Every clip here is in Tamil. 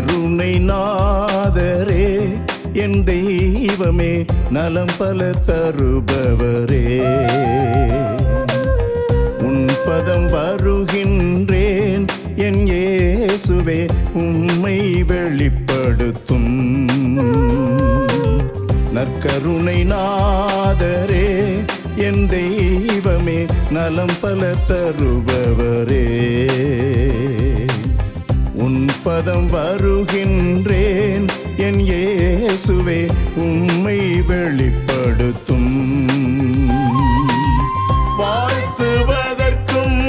கருணை நாதரே என் தெய்வமே நலம் பல தருபவரே. உன் பதம் வருகின்றேன் என் இயேசுவே உம்மை வெளிப்படுத்தும். நற்கருணை நாதரே என் தெய்வமே நலம் பல தருபவரே. பதம் வருகின்றேன். என் இயேசுவே உம்மை வெளிப்படுத்தும். வாழ்த்துவதற்கும்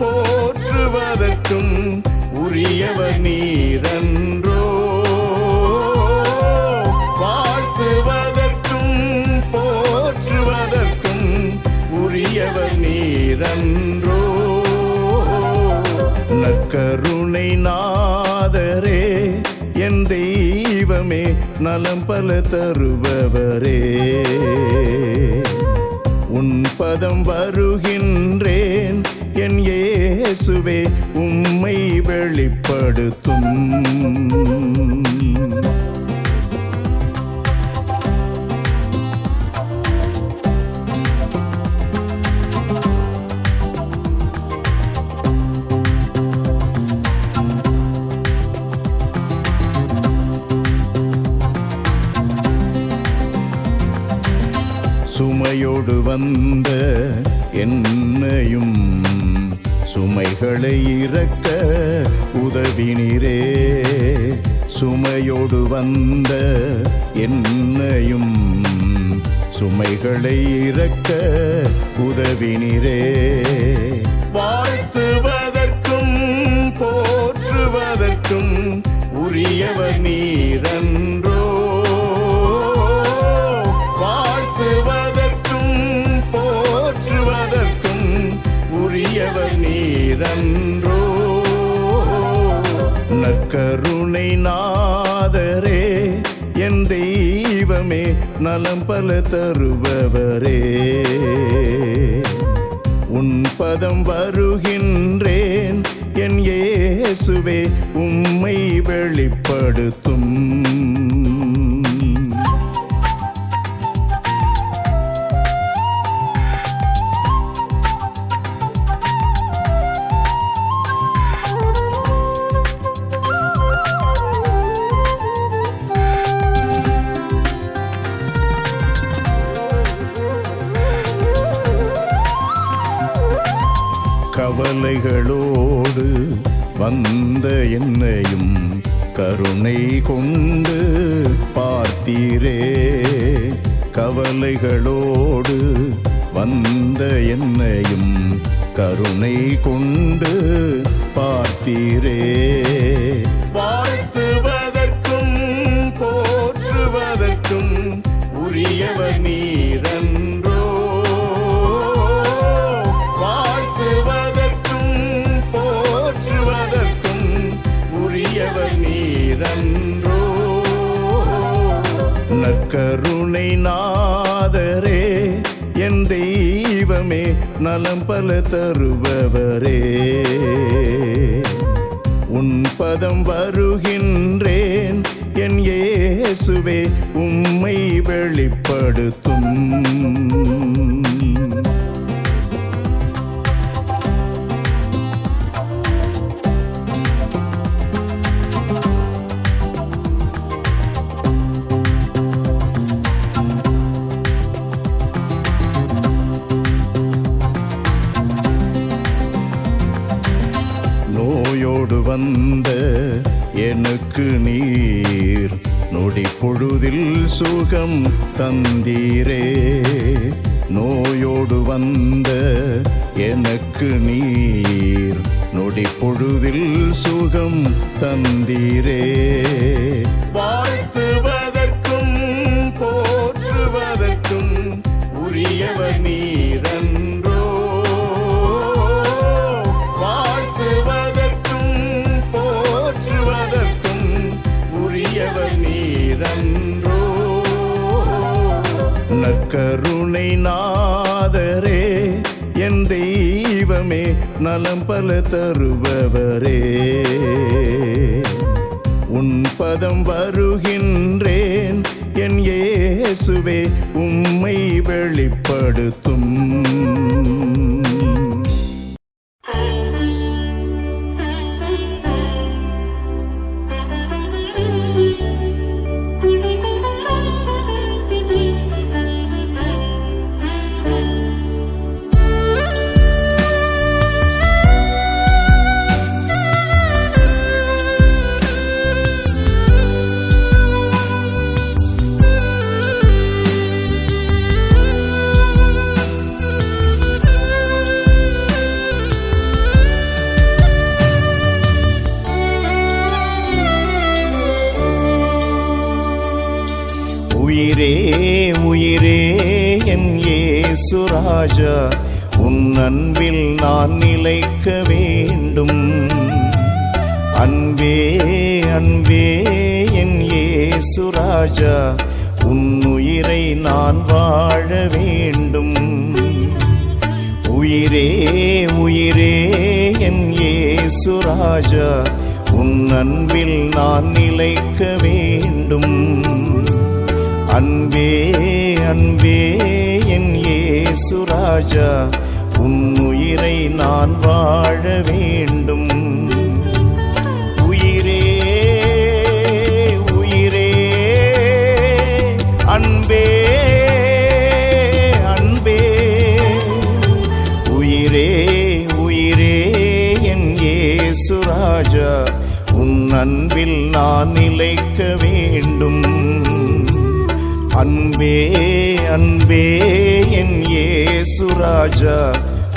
போற்றுவதற்கும் உரியவர் நீரன்றோ. வாழ்த்துவதற்கும் போற்றுவதற்கும் உரியவர் நீரன்றோ. நற்கருணை நாதரே என் தெய்வமே நலம் பல தருபவரே. உன் பதம் வருகின்றேன் என் இயேசுவே உம்மை வெளிப்படுத்தும். சுமையோடு வந்த என்னையும் சுமைகளை இறக்க உதவினீரே. சுமையோடு வந்த என்னையும் சுமைகளை இறக்க உதவினீரே. வாழ்த்துவதற்கும் போற்றுவதற்கும் உரியவர் நீரன். உரியவர் நீரன்றோ நற்கருணை நாதரே என் தெய்வமே நலம் பல தருபவரே. உன் பதம் வருகின்றேன் என் இயேசுவே உம்மை வெளிப்படுத்தும். கவலைகளோடு வந்த என்னையும் கருணை கொண்டு பார்த்தீரே. கவலைகளோடு வந்த என்னையும் கருணை கொண்டு பார்த்தீரே. வாழ்த்துவதற்கும் நலம் பல தருபவரே. உன் பதம் வருகின்றேன் என் இயேசுவே உம்மை வெளிப்படுத்தும். சுகம் தந்தீரே. நோயோடு வந்த எனக்கு நீர். நொடி பொழுதில் சுகம் தந்தீரே. வாழ்த்துவதற்கும் நலம் பல தருபவரே. உன் பதம் வருகின்றேன். என் இயேசுவே உம்மை வெளிப்படுத்தும். இயேசுராஜா உன் அன்பில் நான் நிலைக்க வேண்டும். அன்பே அன்பே என் இயேசுராஜா உன் உயிரை நான் வாழ வேண்டும். உயிரே உயிரே என் இயேசுராஜா உன் அன்பில் நான் நிலைக்க வேண்டும். அன்பே அன்பே இயேசுராஜா உன் உயிரை நான் வாழ வேண்டும். உயிரே உயிரே அன்பே அன்பே. உயிரே உயிரே என் இயேசுராஜா உன் அன்பில் நான் நிலைக்க வேண்டும். அன்பே அன்பே என் ஏசுராஜா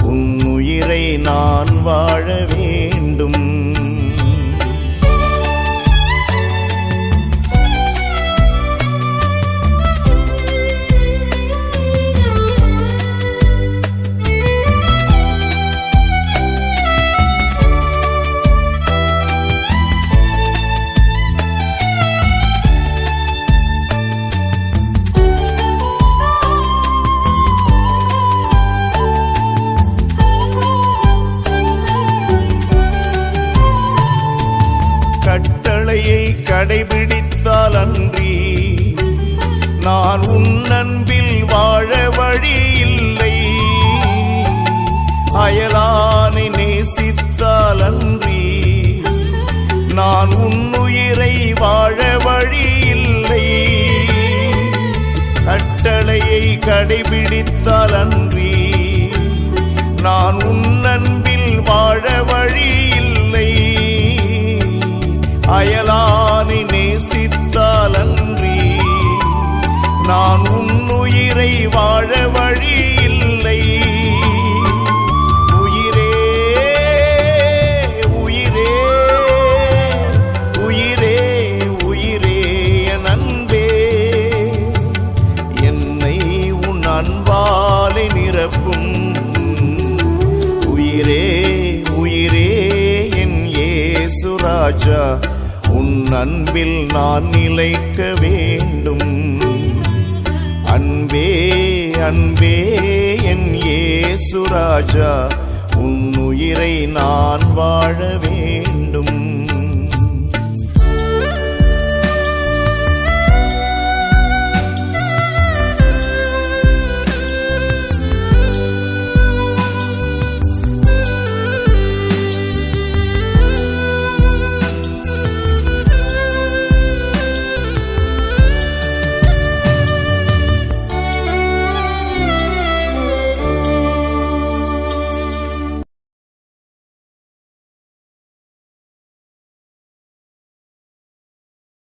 உன் உயிரை நான் வாழ வேண்டும். கடைபிடித்தால் அன்றி நான் உன் அன்பில் வாழ வழி இல்லை. அயலானை நேசித்தால் அன்றி நான் உன் உயிரை வாழ வழி இல்லை. கட்டளையை கடைபிடித்தால் அன்றி நான் உன் அன்பில் வாழ வழி இல்லை. அயலா நான் உன் உயிரை வாழ வழி இல்லை. உயிரே உயிரே உயிரே உயிரே என் அன்பே. என்னை உன் அன்பாலே நிரப்பும். உயிரே உயிரே என் இயேசுராஜா உன் அன்பில் நான் நிலைக்க வேண்டும். அன்பே அன்பே என் ஏசுராஜா உன்னுயிரை நான் வாழ வேண்டும்.